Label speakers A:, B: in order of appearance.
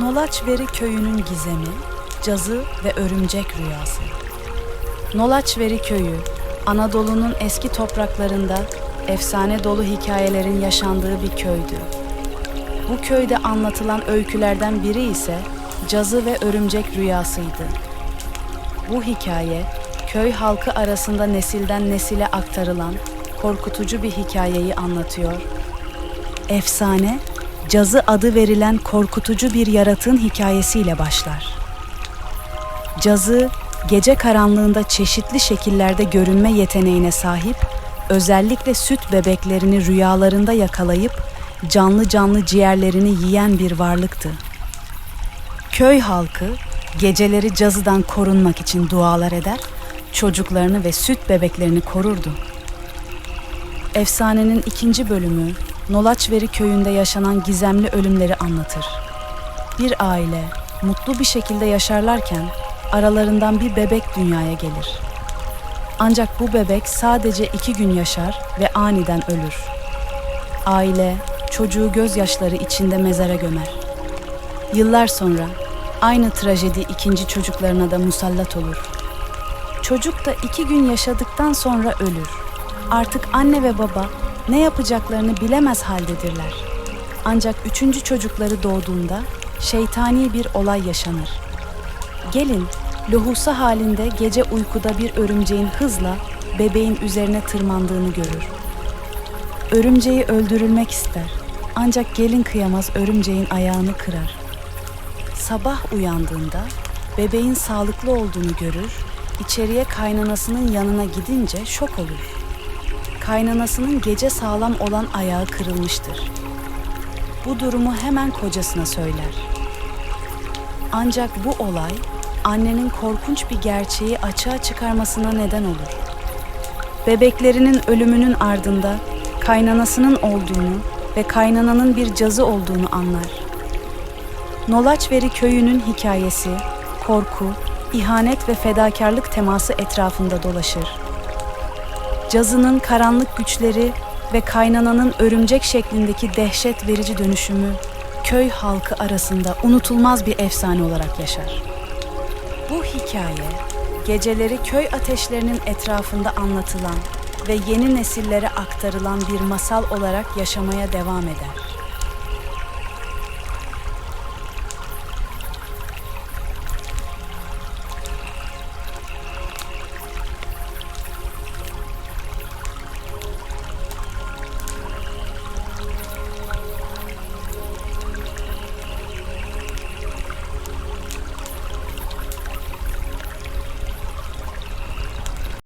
A: Nolaçveri köyünün gizemi, cazı ve örümcek rüyası. Nolaçveri köyü, Anadolu'nun eski topraklarında efsane dolu hikayelerin yaşandığı bir köydü. Bu köyde anlatılan öykülerden biri ise cazı ve örümcek rüyasıydı. Bu hikaye, köy halkı arasında nesilden nesile aktarılan korkutucu bir hikayeyi anlatıyor. Efsane, cazı adı verilen korkutucu bir yaratığın hikayesiyle başlar. Cazı, gece karanlığında çeşitli şekillerde görünme yeteneğine sahip, özellikle süt bebeklerini rüyalarında yakalayıp canlı canlı ciğerlerini yiyen bir varlıktı. Köy halkı geceleri cazıdan korunmak için dualar eder, çocuklarını ve süt bebeklerini korurdu. Efsanenin ikinci bölümü Nolaçveri köyünde yaşanan gizemli ölümleri anlatır. Bir aile mutlu bir şekilde yaşarlarken aralarından bir bebek dünyaya gelir. Ancak bu bebek sadece iki gün yaşar ve aniden ölür. Aile çocuğu gözyaşları içinde mezara gömer. Yıllar sonra aynı trajedi ikinci çocuklarına da musallat olur. Çocuk da iki gün yaşadıktan sonra ölür. Artık anne ve baba ne yapacaklarını bilemez haldedirler. Ancak üçüncü çocukları doğduğunda şeytani bir olay yaşanır. Gelin lohusa halinde gece uykuda bir örümceğin hızla bebeğin üzerine tırmandığını görür. Örümceği öldürülmek ister. Ancak gelin kıyamaz örümceğin ayağını kırar. Sabah uyandığında bebeğin sağlıklı olduğunu görür, içeriye kaynanasının yanına gidince şok olur. Kaynanasının gece sağlam olan ayağı kırılmıştır. Bu durumu hemen kocasına söyler. Ancak bu olay annenin korkunç bir gerçeği açığa çıkarmasına neden olur. Bebeklerinin ölümünün ardında kaynanasının olduğunu ve kaynananın bir cazı olduğunu anlar. Nolaçveri köyünün hikayesi, korku, ihanet ve fedakarlık teması etrafında dolaşır. Cazının karanlık güçleri ve kaynananın örümcek şeklindeki dehşet verici dönüşümü köy halkı arasında unutulmaz bir efsane olarak yaşar. Bu hikaye geceleri köy ateşlerinin etrafında anlatılan ve yeni nesillere aktarılan bir masal olarak yaşamaya devam eder.